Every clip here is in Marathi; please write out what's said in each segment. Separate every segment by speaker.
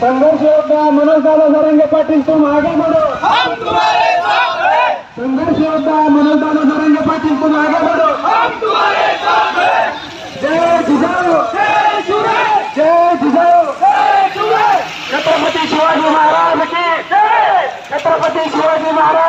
Speaker 1: संघर्ष योद्धा मनोज दादा जरंगे पाटील तुम आगे बढ़ो संघर्ष योद्धा मनोज दादा जरंगे पाटील तुम आगे बढ़ो जय जिजाऊ. जय जिजाऊ. छत्रपती शिवाजी महाराज की छत्रपती शिवाजी महाराज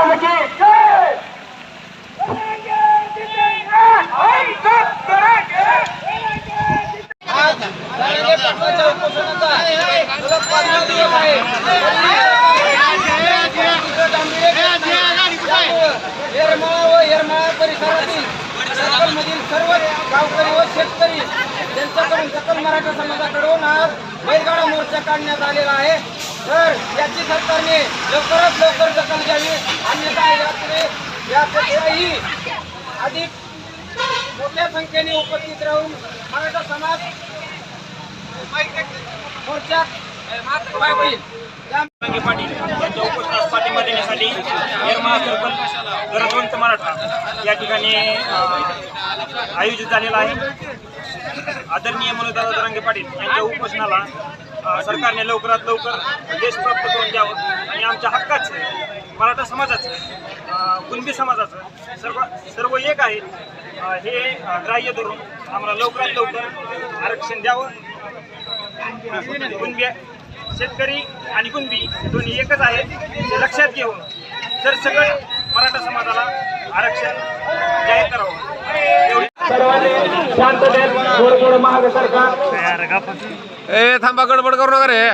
Speaker 2: येरमाळा व येरमाळा परिसरातील सकलमधील सर्व गावकरी व शेतकरी त्यांच्याकडून सकल मराठा समाजाकडून आज बैलगाडा मोर्चा काढण्यात आलेला आहे तर याची सरकारने लवकरात लवकर दखल घ्यावी. अन्यथा यापुढे यापेक्षाही अधिक मोठ्या संख्येने उपस्थित राहून मराठा समाज मोर्चा पाठवेल त्या
Speaker 3: रंगे पाटील यांच्या उपोषणास पाठिंबा देण्यासाठी गरजवंत मराठा या ठिकाणी आयोजित झालेला आहे. आदरणीय मनोजदादा दरांगे पाटील यांच्या उपोषणाला सरकारने लवकरात लवकर देश प्राप्त करून द्यावं. आणि आमच्या हक्काचं मराठा समाजाचं कुणबी समाजाचं सर्व सर्व एक आहे. हे ग्राह्य धरून आम्हाला लवकरात लवकर आरक्षण द्यावं. कुणबी शेतकरी आणि कुणबी दोन्ही एकच आहेत. हे लक्षात घेऊन जर सगळं मराठा समाजाला आरक्षण जाहीर करावं.
Speaker 4: ए थांबा गडबड करू नका रे.